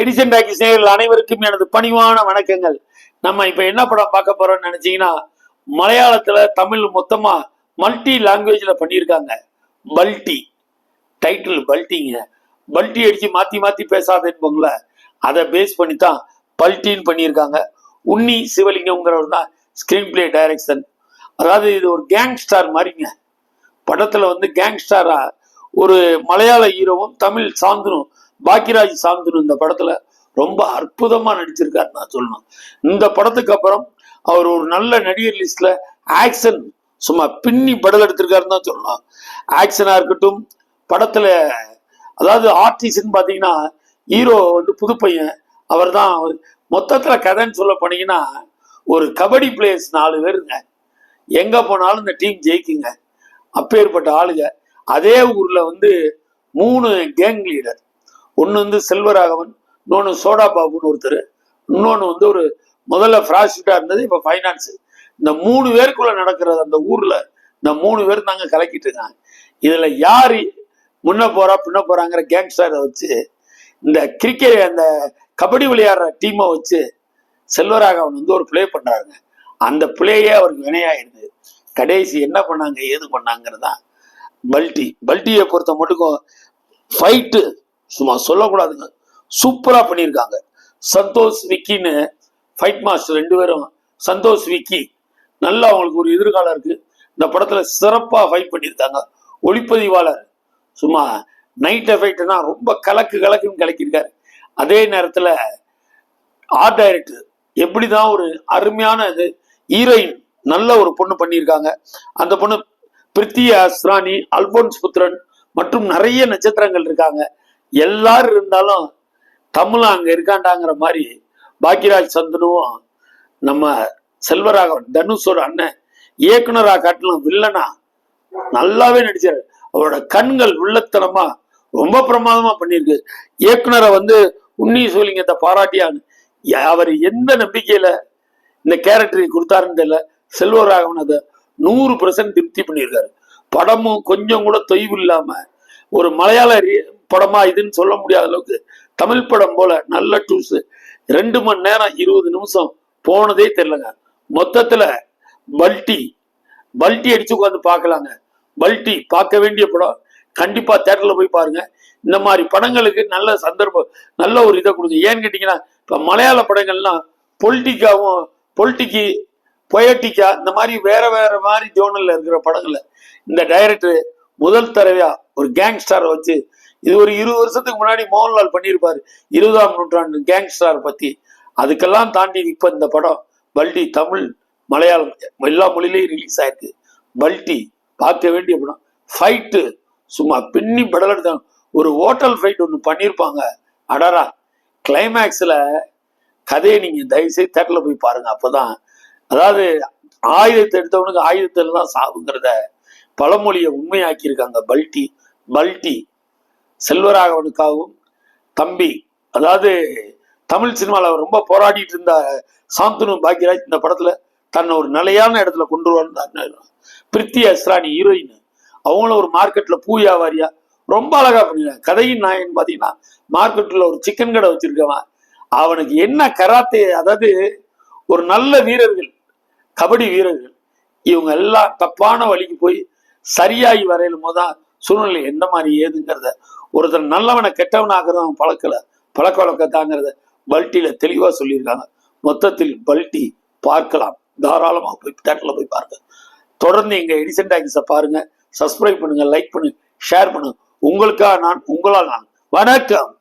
Edison talkie நேயர்கள் அனைவருக்கும் எனது பணிவான வணக்கங்கள். நம்ம இப்ப என்ன படம் பார்க்க போறோம்னு நினைச்சீங்கன்னா மலையாளத்துல தமிழ் மொத்தமா மல்டி லாங்குவேஜ்ல பண்ணியிருக்காங்க. பல்டி டைட்டில் பல்ட்டிங்க பல்ட்டி அடிச்சு மாத்தி மாத்தி பேசாதேன்னு அதை பேஸ் பண்ணி தான் பல்ட்டின்னு பண்ணியிருக்காங்க. உன்னி சிவலிங்கம்ங்கிறவர் தான் ஸ்கிரீன் பிளே டைரக்ஷன் அதாவது இது ஒரு கேங்ஸ்டார் மாதிரிங்க. படத்துல வந்து கேங்ஸ்டாரா ஒரு மலையாள ஹீரோவும் தமிழ் சாந்தனும் பாக்கியராஜ் சாந்தனு இந்த படத்துல ரொம்ப அற்புதமா நடிச்சிருக்காரு நான் சொல்லணும். இந்த படத்துக்கு அப்புறம் அவர் ஒரு நல்ல நடிகர் லிஸ்ட்ல ஆக்ஷன் சும்மா பின்னி படல் எடுத்திருக்காருன்னு தான் சொல்லணும். ஆக்ஷனா இருக்கட்டும் படத்துல அதாவது ஆர்டிஸ்ட்னு பாத்தீங்கன்னா ஹீரோ வந்து புது பையன். அவர் தான் மொத்தத்துல கதைன்னு சொல்ல போனீங்கன்னா ஒரு கபடி பிளேயர்ஸ் நாலு பேருங்க எங்க போனாலும் இந்த டீம் ஜெயிக்குங்க. அப்பேற்பட்ட ஆளுங்க அதே ஊர்ல வந்து மூணு கேங் லீடர் ஒன்று வந்து செல்வராகவன் இன்னொன்று சோடா பாபுன்னு ஒருத்தர். இன்னொன்று வந்து ஒரு முதல்ல ஃப்ராஸ்டா இருந்தது இப்போ ஃபைனான்ஸு இந்த மூணு பேருக்குள்ள நடக்கிறது அந்த ஊரில் இந்த மூணு பேர் தாங்க கலக்கிட்டு இருக்காங்க. இதில் யார் முன்ன போகிறா பின்ன போகிறாங்கிற கேங்ஸ்டரை வச்சு இந்த கிரிக்கெட் அந்த கபடி விளையாடுற டீமை வச்சு செல்வராகவன் வந்து ஒரு பிளே பண்ணுறாங்க அந்த பிளேயே அவருக்கு வினையாயிருது கடைசி என்ன பண்ணாங்க ஏது பண்ணாங்கிறதா? பல்டி. பல்டியை பொறுத்த மட்டுக்கும் ஃபைட்டு சும்மா சொல்லக்கூடாதுங்க. சூப்பராக பண்ணியிருக்காங்க. சந்தோஷ் விக்கின்னு ஃபைட் மாஸ்டர் ரெண்டு பேரும். சந்தோஷ் விக்கி. நல்லா அவங்களுக்கு ஒரு எதிர்காலம் இருக்கு. இந்த படத்துல சிறப்பாக ஃபைட் பண்ணியிருக்காங்க. ஒளிப்பதிவாளர். சும்மா நைட் எஃபெக்ட்னா ரொம்ப கலக்கு கலக்குன்னு கலக்கியிருக்காரு. அதே நேரத்தில் ஆர்ட் டைரக்டர் எப்படிதான் ஒரு அருமையான இது ஹீரோயின் நல்ல ஒரு பொண்ணு பண்ணியிருக்காங்க. அந்த பொண்ணு பிரித்தியா அஸ்ரானி அல்போன்ஸ் புத்திரன் மற்றும் நிறைய நட்சத்திரங்கள் இருக்காங்க. எல்லாரும் இருந்தாலும் தமிழ் அங்க இருக்காண்டாங்கிற மாதிரி பாக்கியராஜ் சந்தனுவும் நம்ம செல்வராகவன் தனுஷோட அண்ணன் இயக்குனரா காட்டிலும் வில்லனா நல்லாவே நடிச்சாரு. அவரோட கண்கள் உள்ளத்தனமா ரொம்ப பிரமாதமா பண்ணியிருக்கு. இயக்குனரை வந்து உன்னி சூலிங்கத்தை பாராட்டியான்னு அவர் எந்த நம்பிக்கையில இந்த கேரக்டரை கொடுத்தாருன்னு தெரியல. செல்வராகவன் அதை நூறு பெர்சன்ட் திருப்தி பண்ணியிருக்காரு. படமும் கொஞ்சம் கூட தொய்வு இல்லாம ஒரு மலையாள படமா இதுன்னு சொல்ல முடியாத அளவுக்கு தமிழ் படம் போல நல்ல டூஸ் ரெண்டு மணி நேரம் இருபது நிமிஷம் போனதே தெரியலங்க. மொத்தத்துல பல்டி பல்டி அடிச்சு உட்காந்து பார்க்கலாங்க. பல்டி பார்க்க வேண்டிய படம் கண்டிப்பா தேட்டர்ல போய் பாருங்க. இந்த மாதிரி படங்களுக்கு நல்ல சந்தர்ப்பம் நல்ல ஒரு இதை கொடுங்க. ஏன்னு கேட்டீங்கன்னா இப்ப மலையாள படங்கள்லாம் பொலிட்டிக்காவும் பொலிட்டிக்கு பொயட்டிக்கா இந்த மாதிரி வேற வேற மாதிரி ஜோனல்ல இருக்கிற படங்கள்ல. இந்த டைரக்டர் முதல் தடவையா ஒரு கேங்ஸ்டாரை வச்சு இது ஒரு இருபது வருஷத்துக்கு முன்னாடி மோகன்லால் பண்ணியிருப்பாரு. இருபதாம் நூற்றாண்டு கேங்ஸ்டார் பத்தி. அதுக்கெல்லாம் தாண்டி இப்ப இந்த படம் பல்டி தமிழ் மலையாளம் எல்லா மொழியிலையும் ரிலீஸ் ஆயிருக்கு. பல்டி பார்க்க வேண்டிய படம். ஃபைட்டு சும்மா பின்னி படல் எடுத்தாங்க ஒரு ஹோட்டல் ஃபைட் ஒன்று பண்ணியிருப்பாங்க. அடரா கிளைமேக்ஸில் கதையை நீங்கள் தயவுசெய்து தேட்டரில் போய் பாருங்கள் அப்போதான் அதாவது ஆயுதத்தை எடுத்தவனுக்கு ஆயுதத்தில் தான் சாவுங்கிறத பழமொழியை உண்மையாக்கியிருக்காங்க பல்டி பல்டி. செல்வராகவனுக்காகவும் தம்பி அதாவது தமிழ் சினிமாவில் ரொம்ப போராடிட்டு இருந்த சாந்தனு பாக்யராஜ் இந்த படத்துல தன்னை ஒரு நிலையான இடத்துல கொண்டு வருவார் பிரித்தி அஸ்ரானி ஹீரோயின் அவங்களும் ஒரு மார்க்கெட்டில் பூ வியாபாரியா ரொம்ப அழகா பண்ணிருக்காங்க. கதையின் நாயன் பார்த்தீங்கன்னா மார்க்கெட்டில் ஒரு சிக்கன் கடை வச்சிருக்கவன். அவனுக்கு என்ன கராத்தே அதாவது ஒரு நல்ல வீரர்கள் கபடி வீரர்கள் இவங்க எல்லாம் தப்பான வழிக்கு போய் சரியாகி வரையிலும் போதுதான் சூழ்நிலை எந்த மாதிரி ஏதுங்கிறத ஒருத்தர் நல்லவனை கெட்டவனாகிறது அவன் பழக்கல பழக்க வழக்கத்தாங்கிறத பல்ட்டியில தெளிவா சொல்லியிருக்காங்க. மொத்தத்தில் பல்ட்டி பார்க்கலாம். தாராளமா போய் தேட்டரில் போய் பாருங்க. தொடர்ந்து எங்கள் எடிசன் டாக்கிஸை பாருங்க. சப்ஸ்கிரைப் பண்ணுங்க லைக் பண்ணுங்க ஷேர் பண்ணுங்க உங்களுக்காக நான் உங்களால் நான். வணக்கம்.